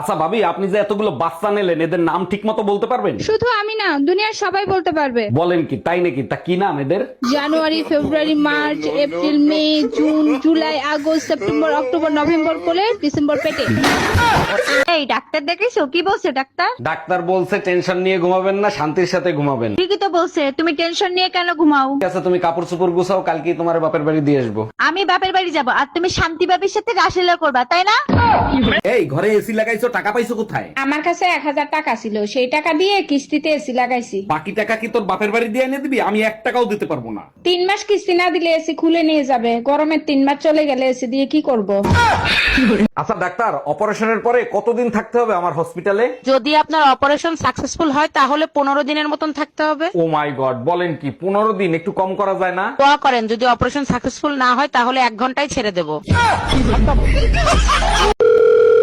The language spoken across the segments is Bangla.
আচ্ছা ভাবি আপনি যে এতগুলো বাচ্চা নিলেন এদের নাম ঠিক মতো বলতে পারবেন? শুধু আমি না দুনিয়ার সবাই বলতে পারবে। বলেন কি তাই নাকি? তা কি নাম এদের? জানুয়ারি February March April May June July August September October November কোলে ডিসেম্বর পেটে। এই ডাক্তার দেখেছ কি বলছে ডাক্তার? ডাক্তার বলছে টেনশন নিয়ে ঘুমাবেন না শান্তির সাথে ঘুমাবেন। ঠিকই তো বলছে তুমি টেনশন নিয়ে কেন ঘুমাও? ঠিক আছে তুমি কাপড় চোপড় গুছাও কালকে তোমার বাপের বাড়ি দিয়ে আসব। আমি বাপের বাড়ি যাব আর তুমি শান্তি বাবির সাথে রাসলীলা করবা তাই না? এই ঘরে এসি লাগাইছো টাকা পাইছো কোথায়? আমার কাছে এক হাজার টাকা ছিল সেই টাকা দিয়ে কিস্তিতে এসি লাগাইছি। বাকি টাকা কি তোর বাপের বাড়ি দিয়ে এনে দিবি? আমি এক টাকাও দিতে পারব না। তিন মাস কিস্তি না দিলে এসি খুলে নিয়ে যাবে গরমের তিন মাস চলে গেলে এসি দিয়ে কি করব? আচ্ছা ডাক্তার অপারেশনের পরে কতদিন থাকতে হবে আমার হসপিটালে? যদি আপনার অপারেশন সাকসেসফুল হয় তাহলে পনেরো দিনের মতন থাকতে হবে। ও মাই গড বলেন কি পনেরো দিন একটু কম করা যায় না? দোয়া করেন যদি অপারেশন সাকসেসফুল না হয় তাহলে এক ঘন্টায় ছেড়ে দেব।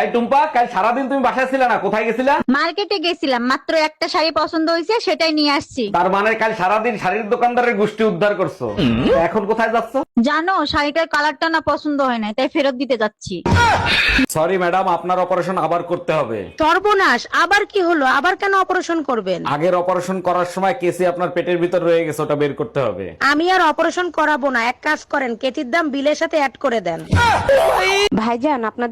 এই টুম্পা কাল সারাদিন তুমি বাসায় ছিলে না কোথায় গেছিলা? মার্কেটে গেছিলাম মাত্র একটা শাড়ি পছন্দ হয়েছে সেটাই নিয়ে আসছি। তার মানে কাল সারাদিন শাড়ির দোকানদারের গোষ্ঠী উদ্ধার করছ। এখন কোথায় যাচ্ছ? জানো শাড়িটার কালারটা না পছন্দ হয় না তাই ফেরত দিতে যাচ্ছি। সরি ম্যাডাম আপনার অপারেশন আবার করতে হবে। সর্বনাশ আবার কি হলো? আবার কেন অপারেশন করবেন? আগের অপারেশন করার সময় কেসি আপনার পেটের ভিতর রয়ে গেছে ওটা বের করতে হবে। আমি আর অপারেশন করাবো না এক কাজ করেন কেতির দাম বিলের সাথে অ্যাড করে দেন। ভাইজান আপনাদের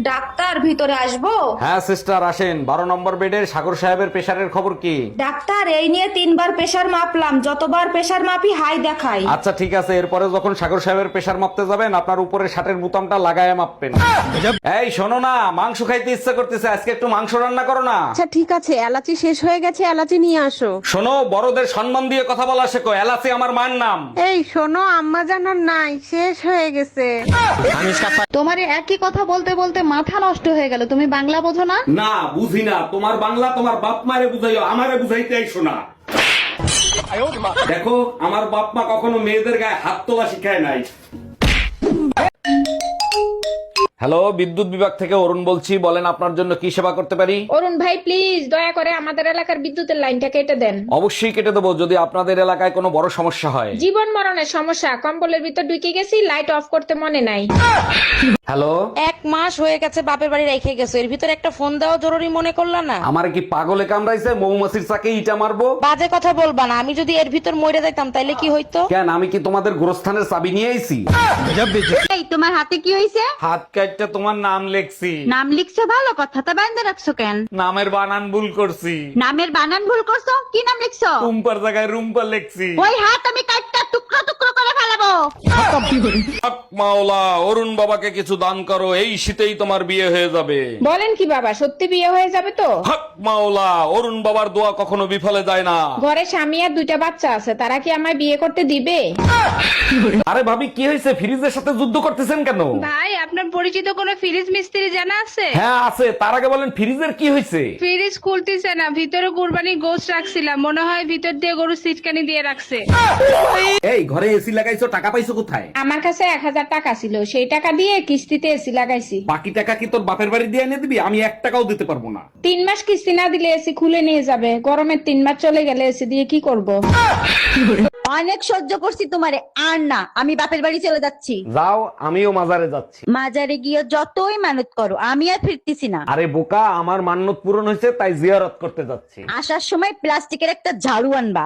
ডাক্তার ভিতরে আসব? হ্যাঁ সিস্টার আসেন। বারো নম্বর বেডের সাগর সাহেবের প্রেশারের খবর কি? ডাক্তার এই নিয়ে তিনবার প্রেসার মাপলাম। যতবার প্রেসার মাপি হাই দেখাই। আচ্ছা ঠিক আছে। এরপরে যখন সাগর সাহেবের প্রেশার মাপতে যাবেন আপনার উপরে শার্টের বোতামটা লাগায় মাপবেন। এই শোনো না মাংস খাইতে ইচ্ছা করতেছে। আজকে একটু মাংস রান্না করো না। আচ্ছা ঠিক আছে। এলাচি শেষ হয়ে গেছে এলাচি নিয়ে আসো। শোনো বড়দের সম্মান দিয়ে কথা বলা শেখো। এলাচি আমার মায়ের নাম। এই শোনো আম্মা জানার নাই। শেষ হয়ে গেছে। তোমার একই কথা বলতে বলতে মাথা নষ্ট হয়ে গেল, তুমি বাংলা বোঝো না? না, বুঝি না। তোমার বাংলা তোমার বাপ মারে বুঝাইও, আমারে বুঝাইতে আইসো না। দেখো, আমার বাপ মা কখনো মেয়েদের গায়ে হাত তোলা শিখায় নাই। হ্যালো বিদ্যুৎ বিভাগ থেকে অরুণ বলছি বলেন আপনার জন্য কি সেবা করতে পারি? অরুণ ভাই প্লিজ দয়া করে আমাদের এলাকার বিদ্যুতের লাইনটা কেটে দেন। অবশ্যই কেটে দেবো যদি আপনাদের এলাকায় কোনো বড় সমস্যা হয়। জীবন মরণের সমস্যা কম্বলের ভিতর ঢুকে গেছি লাইট অফ করতে মনে নাই। হ্যালো? এক মাস হয়ে গেছে বাপের বাড়ি রেখে গেছো এর ভিতরে একটা ফোন দেওয়া জরুরি মনে করলা না? আমার কি পাগলে কামড়াইছে মৌমাছির চাকে ইটা মারবো? বাজে কথা বলবা না আমি যদি এর ভিতর মরে যাইতাম তাইলে কি হইতো? কেন আমি কি তোমাদের গোরস্থানের চাবি নিয়ে আইছি? এই তোমার হাতে কি হয়েছে হাত কাটটা তোমার নাম লেখছি। নাম লিখছো ভালো কথা তা বাইন্দা রাখছো কেন? নামের বানান ভুল করছি। নামের বানান ভুল করছ? কি নাম লিখছো? রুম্পার জায়গায় রুম্পা লেখছি। ওই হাত আমি কাটটা টুকরো টুকরো করে ফেলাবো। হক মাওলা অরুণ বাবাকে কিছু দান করো এই শীতেই তোমার বিয়ে হয়ে যাবে। বলেন কি বাবা সত্যি বিয়ে হয়ে যাবে তো? হক মাওলা অরুণ বাবার দোয়া কখনো বিফলে যায় না। ঘরে স্বামী আর দুইটা বাচ্চা আছে তারা কি আমায় বিয়ে করতে দিবে? আরে ভাবি কি হয়েছে? ফ্রিজের সাথে যুদ্ধ করতেছেন কেন? ভাই আপনার পরিচিত কোনো ফ্রিজ মিস্ত্রি জানা আছে? হ্যাঁ আছে। তার আগে বলেন ফ্রিজের কি হয়েছে? ফ্রিজ খুলতেছে না ভিতরে কুরবানি গোস রাখছিলাম। মনে হয় ভিতর দিয়ে গরু সিটকানি দিয়ে রাখছে। এই ঘরে এসি লাগাইছো টাকা পাইছো কোথায়? আমার কাছে এক হাজার টাকা ছিল। সেই টাকা দিয়ে কিস্তিতে এসি লাগাইছি। বাকি টাকা কি তোর বাপের বাড়ি দিয়ে এনে দিবি? আমি এক টাকাও দিতে পারব না। তিন মাস কিস্তি না দিলে এসি খুলে নিয়ে যাবে। গরমের তিন মাস চলে গেলে এসি দিয়ে কি করব? অনেক সহ্য করছি তোমারে। আর না আমি বাপের বাড়ি চলে যাচ্ছি। যাও আমিও মাজারে যাচ্ছি। মাজারে গিয়ে যতই মানত করো আমি আর ফিরতেছি না। আরে বোকা আমার মান্যত পূরণ হয়েছে তাই জিয়ারত করতে যাচ্ছি। আসার সময় প্লাস্টিকের একটা ঝাড়ু আনবা।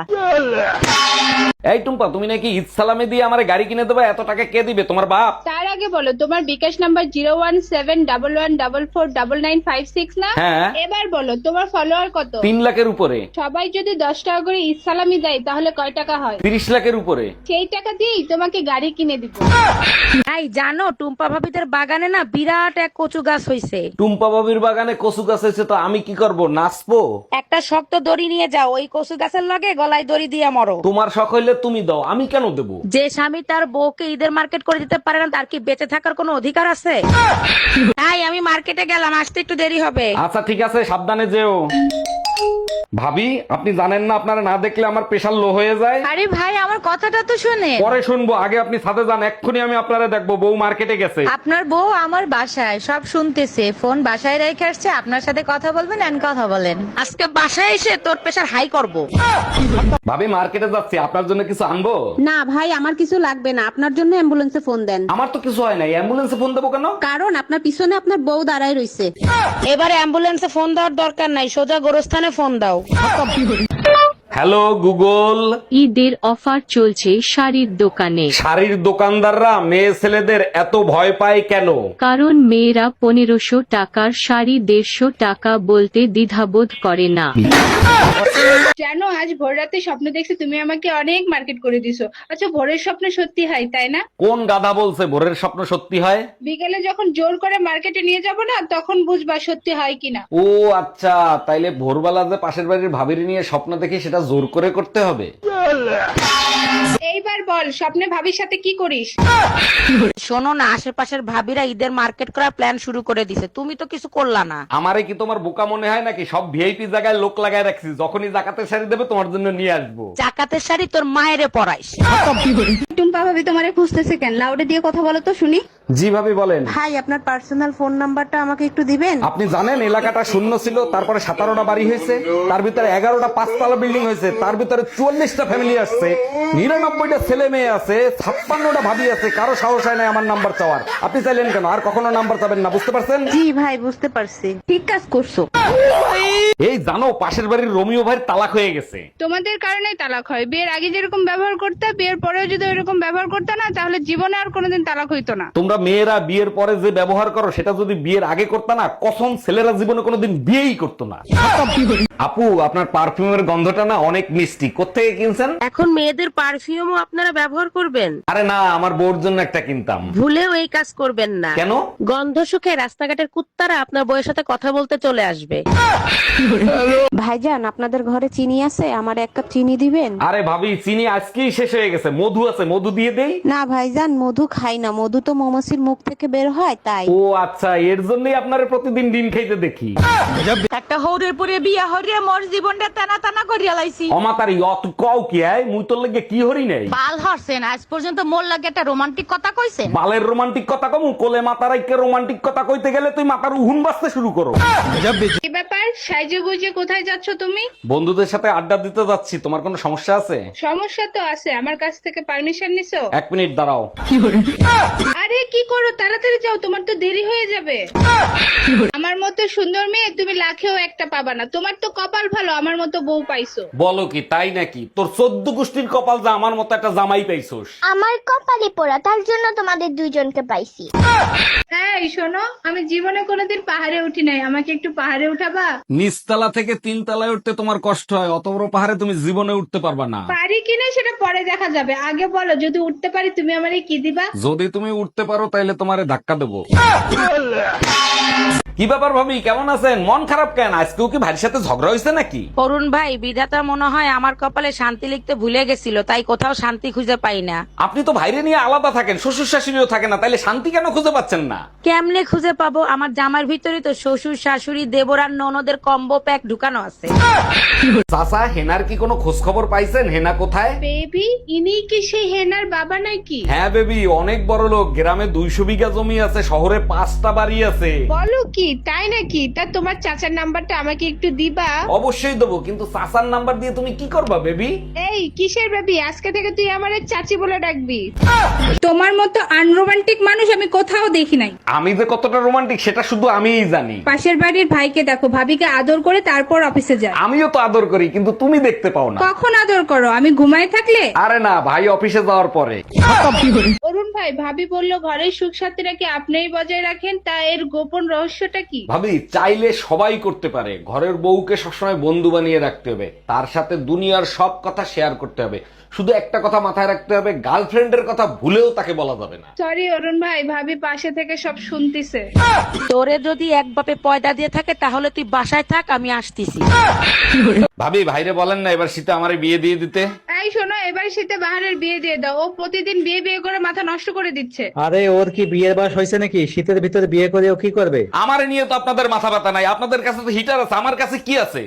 এই টুম্পা তুমি নাকি ঈদ সালামে দিয়ে আমার গাড়ি কিনে দেবে এত টাকা কে দিবে? তোমার বাপ। তার আগে বলো তোমার bKash number zero one seven double one double four double nine five six না? হ্যাঁ। এবার বলো তোমার ফলোয়ার কত? তিন লাখের উপরে। সবাই যদি দশ টাকা করে ইসালামি দেয় তাহলে কয় টাকা হয়? তিরিশ লাখের উপরে। সেই টাকা দিয়েই তোমাকে গাড়ি কিনে দিব। এই জানো টুম্পা ভাবিদের বাগানে না বিরাট এক কচু গাছ হইছে। টুম্পা বাবির বাগানে কচু গাছ হয়েছে তো আমি কি করব? নাচবো? একটা শক্ত দড়ি নিয়ে যাও ওই কচু গাছের লগে গলায় দড়ি দিয়ে মরো। তোমার শখ হইলে তুমি দাও আমি কেন দেবো? যে স্বামী তার বউকে ঈদের মার্কেট করে দিতে পারে না তার কি বেঁচে থাকার কোনো অধিকার আছে? তাই আমি মার্কেটে গেলাম আসতে একটু দেরি হবে। আচ্ছা ঠিক আছে সাবধানে যেও। ভাবি আপনি জানেন না আপনারা না দেখলে আমার প্রেশার লো হয়ে যায়। আরে ভাই আমার কথাটা তো শুনে পরে শুনব আগে আপনি সাথে যান এক্ষুনি আমি আপনারা দেখব বউ মার্কেটে গেছে। আপনার বউ আমার বাসায় সব শুনতেছে ফোন বাসায় রেখে আসছে আপনার সাথে কথা বলবেন এন্ড কথা বলেন। আজকে বাসায় এসে তোর প্রেশার হাই করব। ভাবি মার্কেটে যাচ্ছি আপনার জন্য কিছু আনব? না ভাই আমার কিছু লাগবে না আপনার জন্য অ্যাম্বুলেন্সে ফোন দেন। আমার তো কিছু হয় নাই অ্যাম্বুলেন্সে ফোন দেবো কেন? কারণ আপনার পিছনে আপনার বউ দাঁড়ায় রইছে। এবারে অ্যাম্বুলেন্সে ফোন দেওয়ার দরকার নাই সোজা গোরস্থানে ফোন দাও হ্যালো গুগল ঈদের অফার চলছে শাড়ির দোকানে। শাড়ির দোকানদাররা মেয়ে ছেলেদের এত ভয় পায় কেন? কারণ মেয়েরা পনেরোশো টাকার শাড়ি দেড়শো টাকা বলতে দ্বিধাবোধ করে না। জানো আজ ভোর রাতে স্বপ্ন দেখছি তুমি আমাকে অনেক মার্কেট করে দিছো। আচ্ছা ভোরের স্বপ্ন সত্যি হয় তাই না? কোন গাধা বলছে ভোরের স্বপ্ন সত্যি হয়? বিকেলে যখন জোর করে মার্কেটে নিয়ে যাব না তখন বুঝবা সত্যি হয় কিনা। ও আচ্ছা তাইলে ভোরবেলা যে পাশের বাড়ির ভাবির নিয়ে স্বপ্ন দেখি সেটা জোর করে করতে হবে। এইবার বল স্বপ্নে ভাবির সাথে কি করিস? শোনো না আশেপাশের ভাবিরা ঈদের মার্কেট করার প্ল্যান শুরু করে দিছে। তুমি তো কিছু করলা না। আমারে কি তোমার বোকা মনে হয় নাকি? সব ভিআইপি জায়গায় লোক লাগায় রাখছি। যখনই জাকাতের শাড়ি দেবে তোমার জন্য নিয়ে আসব। জাকাতের শাড়ি তোর মায়েরে পরাইস। টুম্পা ভাবি তোমারে খুঁজতেছে কেন? লাউডে দিয়ে কথা বলো তো শুনি। জি ভাবি বলেন। ভাই আপনার পার্সোনাল ফোন নাম্বারটা আমাকে একটু দিবেন? আপনি জানেন এলাকাটা শূন্য ছিল তারপরে সতেরোটা বাড়ি হয়েছে তার ভিতরে এগারোটা পাঁচতলা বিল্ডিং হয়েছে তার ভিতরে চুয়াল্লিশটা ফ্যামিলি আসছে নিরানব্বইটা ছেলে মেয়ে আছে ছাপ্পান্নটা ভাবি আছে কারও সাহস হয় না আমার নাম্বার চাওয়ার। আপনি চাইলেন কেন? আর কখনো নাম্বার চাবেন না বুঝতে পারছেন? জি ভাই বুঝতে পারছি। ঠিক কাজ করছ। এই জানো পাশের বাড়ির রোমিও ভাইয়ের তালাক হয়ে গেছে। তোমাদের কারণেই তালাক হয়। বিয়ের আগে যেরকম ব্যবহার করতে বিয়ের পরেও যদি ওইরকম ব্যবহার করতে না তাহলে জীবনে আর কোনোদিন তালাক হইতো না। তোমরা মেয়েরা বিয়ের পরে যে ব্যবহার করো সেটা যদি বিয়ের আগে করতে না কসম ছেলেরা জীবনে কোনোদিন বিয়েই করতো না। আপু আপনার পারফিউমের গন্ধটা না অনেক মিষ্টি। কোথেকে কিনছেন? এখন মেয়েদের পারফিউমও আপনারা ব্যবহার করবেন। আরে না আমার বউর জন্য একটা কিনতাম। ভুলেও এই কাজ করবেন না। কেন? গন্ধ সুখে রাস্তাঘাটের কুত্তারা আপনার বউয়ের সাথে কথা বলতে চলে আসবে। ভাইজান আপনাদের ঘরে চিনি আছে? আমার এক কাপ চিনি দিবেন? আরে ভাবি চিনি আজকেই শেষ হয়ে গেছে। মধু আছে মধু দিয়ে দেই? না ভাইজান মধু খাই না। মধু তো মৌমাছির মুখ থেকে বের হয় তাই। ও আচ্ছা এর জন্যই আপনার প্রতিদিন ডিম খাইতে দেখি। একটা হৌরের পরে বিয়া হরিয়া মোর জীবনটা টানা টানা করিয়া লাইছি। অমাতারি অত কও কি আয় মুই তোর লাগে কি হরি নাই? পাল হরছেন আজ পর্যন্ত মোর লাগে একটা রোমান্টিক কথা কইছেন। বালের রোমান্টিক কথা কমু কোলে মাতারাইকে রোমান্টিক কথা কইতে গেলে তুই মাতার উহুন বাজতে শুরু করো। কি ব্যাপার সাইজে গুজে কোথায় যাচ্ছ তুমি? বন্ধুদের সাথে আড্ডা দিতে যাচ্ছি। তোমার কোনো সমস্যা আছে? সমস্যা তো আছে। আমার কাছ থেকে পারমিশন নিছো? এক মিনিট দাঁড়াও। আরে কি করো তাড়াতাড়ি যাও তোমার তো দেরি হয়ে যাবে। আমার মতো সুন্দর মেয়ে তুমি লাখেও একটা পাবা না। তোমার তো কপাল ভালো আমার মতো বউ পাইছো। বলো কি তাই নাকি? তোর চোদ্দ গোষ্ঠীর কপাল যা আমার মতো একটা জামাই পাইছোস। আমার কপালে পোড়া তার জন্য তোমাদের দুইজনকে পাইছি। হ্যাঁ শোনো আমি জীবনে কোনোদিন পাহাড়ে উঠি নাই। আমাকে একটু পাহাড়ে উঠাবা? নিচতলা থেকে তিন তলায় উঠতে তোমার কষ্ট হয় অত বড় পাহাড়ে তুমি জীবনে উঠতে পারবা না। পারি কিনা সেটা পরে দেখা যাবে। আগে বলো যদি উঠতে পারি তুমি আমারে কি দিবা? যদি তুমি উঠতে পারো তাহলে তোমারে ধাক্কা দেবো। কি ব্যাপার ভাবি কেমন আছেন? মন খারাপ কেন? আজকেও কি ভাইয়ের সাথে ঝগড়া হয়েছে নাকি? অরুণ ভাই বিধাতা মনে হয় আমার কপালে শান্তি লিখতে ভুলে গেছিল তাই কোথাও শান্তি খুঁজে পাই না। আপনি তো ভাইরে নিয়ে আলাদা থাকেন শ্বশুর শাশুড়িও থাকে না তাইলে শান্তি কেন খুঁজে পাচ্ছেন না? কেমনে খুঁজে পাবো? আমার জামার ভিতরে তো শ্বশুর শাশুড়ি দেবরার ননদের কম্বো প্যাক ঢুকানো আছে। চাচা হেনার কি কোনো খোঁজ খবর পাইছেন? হেনা কোথায়? বেবি ইনি কি সেই হেনার বাবা নাকি? হ্যাঁ বেবি অনেক বড় লোক গ্রামে দুইশো বিঘা জমি আছে শহরে পাঁচটা বাড়ি আছে। বলো কি? তাই নাকি? তা তোমার চাচার নাম্বারটা আমাকে একটু দিবা। অবশ্যই দেবো কিন্তু চাচার নাম্বার দিয়ে তুমি কি করবা বেবি? এই কিসের বেবি? আজকে থেকে তুই আমার চাচি বলে ডাকবি। তোমার মতো আনরোমান্টিক মানুষ আমি কোথাও দেখি নাই। আমি যে কতটা রোমান্টিক সেটা শুধু আমিই জানি। পাশের বাড়ির ভাইকে দেখো ভাবিকে আদর করে তারপর অফিসে যায়। আমিও তো আদর করি কিন্তু তুমি দেখতে পাও না। কখন আদর করো? আমি ঘুমায় থাকলে? আরে না ভাই অফিসে যাওয়ার পরে। অরুণ ভাই ভাবি বলল ঘরের সুখ সাথী নাকি আপনিই বজায় রাখেন? তা এর গোপন রহস্য সমস্যাটা কি? ভাবি চাইলে সবাই করতে পারে। ঘরের বউকে সবসময় বন্ধু বানিয়ে রাখতে হবে। তার সাথে দুনিয়ার সব কথা শেয়ার করতে হবে। শুধু একটা কথা মাথায় রাখতে হবে গার্লফ্রেন্ডের কথা ভুলেও তাকে বলা যাবে না। সরি অরুণ ভাই ভাবি পাশে থেকে সব শুনতিছে। তোরে যদি এক বাপে পয়দা দিয়ে থাকে তাহলে তুই বাসায় থাক আমি আসতেছি। ভাবি ভাইরে বলেন না এবার শীতে আমারে বিয়ে দিয়ে দিতে। এই শোনো এবার শীতে বাহারের বিয়ে দিয়ে দাও। ও প্রতিদিন বিয়ে বিয়ে করে মাথা নষ্ট করে দিচ্ছে। আরে ওর কি বিয়ের বয়স হয়েছে নাকি? শীতের ভিতরে বিয়ে করে ও কি করবে? আমারে নিয়ে তো আপনাদের মাথা ব্যথা নাই। আপনাদের কাছে তো হিটার আছে আমার কাছে কি আছে?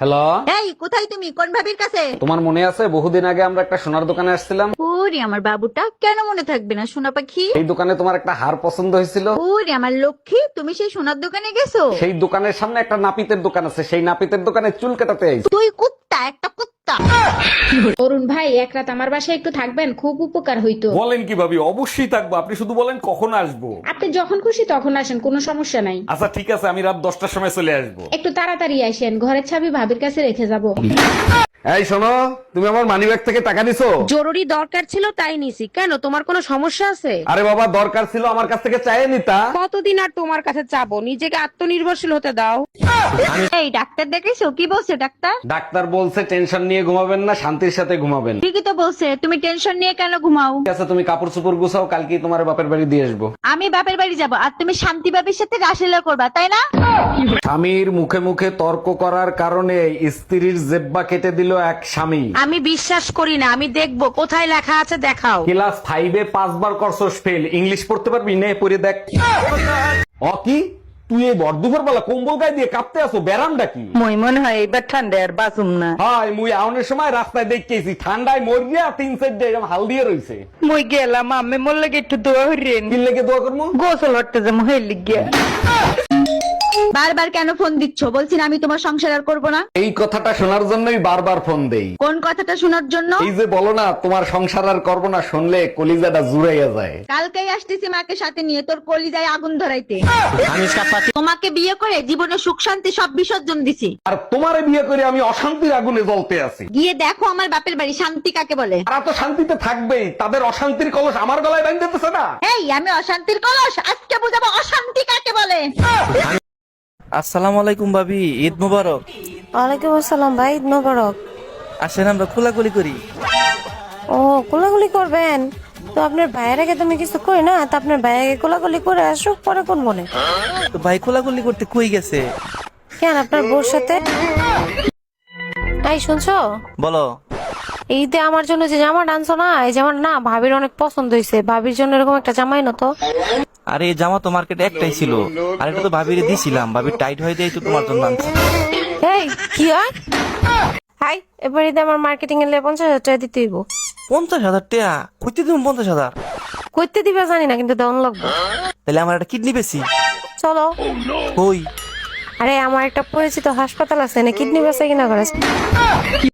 হ্যালো এই কোথায় তুমি? কোন ভাবির কাছে? তোমার মনে আছে বহুদিন আগে আমরা একটা সোনার দোকানে আসছিলাম? ওরে আমার বাবুটা কেন মনে থাকবে না সোনা পাখি? এই দোকানে তোমার একটা হার পছন্দ হয়েছিল। ওরে আমার লক্ষ্মী তুমি সেই সোনার দোকানে গেছো? সেই দোকানের সামনে একটা নাপিতের দোকান আছে সেই নাপিতের দোকানে চুল কাটাতে আইছি। তুই কুত্তা একটা কুত্তা অরুণ ভাই এক রাত আমার বাসায় একটু থাকবেন খুব উপকার হইতো। বলেন কি ভাবি অবশ্যই থাকব। আপনি শুধু বলেন কখন আসব? আপনি যখন খুশি তখন আসেন কোনো সমস্যা নাই। আচ্ছা ঠিক আছে আমি রাত দশটার সময় চলে আসব। একটু তাড়াতাড়ি আসেন ঘরের ছাবি ভাবির কাছে রেখে যাব। এই শোনো তুমি আমার মানি ব্যাগ থেকে টাকা নিছো? জরুরি দরকার ছিল তাই নিছি। কেন? তোমার কোনো সমস্যা আছে? আরে বাবা দরকার ছিল আমার কাছ থেকে চাইয়ে নিতা। কতদিন আর তোমার কাছে চাবো? নিজেকে আত্মনির্ভরশীল হতে দাও। এই ডাক্তার দেখেছ কি বলছে ডাক্তার? ডাক্তার বলছে টেনশন নিয়ে ঘুমাবেন না শান্তির সাথে ঘুমাবেন। ঠিকই তো বলছে। তুমি টেনশন নিয়ে কেন ঘুমাও? ঠিক আছে তুমি কাপড় চোপড় গুছাও কালকে তোমার বাপের বাড়ি দিয়ে আসব। আমি বাপের বাড়ি যাব আর তুমি শান্তি বাবির সাথে রাসলীলা করবা তাই না? স্বামীর মুখে মুখে তর্ক করার কারণে স্ত্রীর জেব্বা কেটে দিল এক স্বামী। আমি বিশ্বাস করি না আমি দেখব কোথায় লেখা আছে দেখাও। ক্লাস ফাইভে পাঁচবার করছস ফেল। ইংলিশ পড়তে পারবি? নে পড়ে দেখ। অ কি? তুই এই বর্দুপুর বেলা কম্বল গায়ে দিয়ে কাঁপতে আসো ব্যারামটা কি? মই মনে হয় এবার ঠান্ডা আর বাসুম না। হাই মুই আউনের সময় রাস্তায় দেখতেছি ঠান্ডায় মরিয়া তিন সাইড দিয়ে এরকম হাল দিয়ে রইছে। মই গেলাম আমি মোর লাগে একটু দোয়া হইরেন কি লেগে দোয়া করব? গোসল হটতে যে মহে লিগিয়া বারবার কেন ফোন দিচ্ছ? বলছি না আমি তোমার সংসার আর করব না। এই কথাটা শোনার জন্যই বারবার ফোন দেই। কোন কথাটা শোনার জন্য? এই যে বলো না তোমার সংসার আর করব না শুনলে কলিজাটা জুড়াইয়া যায়। কালকেই আসতেছি মাকে সাথে নিয়ে তোর কলিজায় আগুন ধরাইতে। তোমাকে বিয়ে করে জীবনে সুখ শান্তি সব বিসর্জন দিছি। আর তোমারে বিয়ে করে আমি অশান্তির আগুনে জ্বলতে আছি। গিয়ে দেখো আমার বাপের বাড়ি শান্তি কাকে বলে? তারা তো শান্তিতে থাকবেই তাদের অশান্তির কলস আমার গলায় বাঁধতেছে না। এই আমি অশান্তির কলস আজকে বুঝাবো অশান্তি কাকে বলে? আসসালামু আলাইকুম ভাবি ঈদ মুবারক। ওয়ালাইকুম আসসালাম ভাই ঈদ মোবারক। আসেন আমরা করি। ও করবেন? তো আপনার ভাইয়ের আগে তুমি কিছু কই না তা আপনার ভাইয়ের আগে করে আসুক পরে কোন মনে? তো ভাই করতে কই গেছে? কেন আপনার বোর সাথে? এই শুনছো? বলো। ঈদে আমার জন্য যে জামাটা আনছো না এই জামাটা না ভাবির অনেক পছন্দ হয়েছে ভাবির জন্য এরকম একটা জামাই না তো? আরে এই জামা তো মার্কেটে একটাই ছিল। আর এটা তো ভাবিরে দিছিলাম। ভাবি টাইট হয়ে দেয় তো তোমার জন্য আনছি। এই কি হয়? হাই এবার ঈদে আমার মার্কেটিং এর পঞ্চাশ হাজার টাকা দিতে হইব। পঞ্চাশ হাজার টাকা? কইতে তুমি পঞ্চাশ হাজার? করতে দিবে জানি না কিন্তু দেওয়ান লাগবে। তাহলে আমার একটা কিডনি বেশি চলো। কই? আরে আমার একটা পরিচিত হাসপাতাল আছে না কিডনি বেচা কিনা করে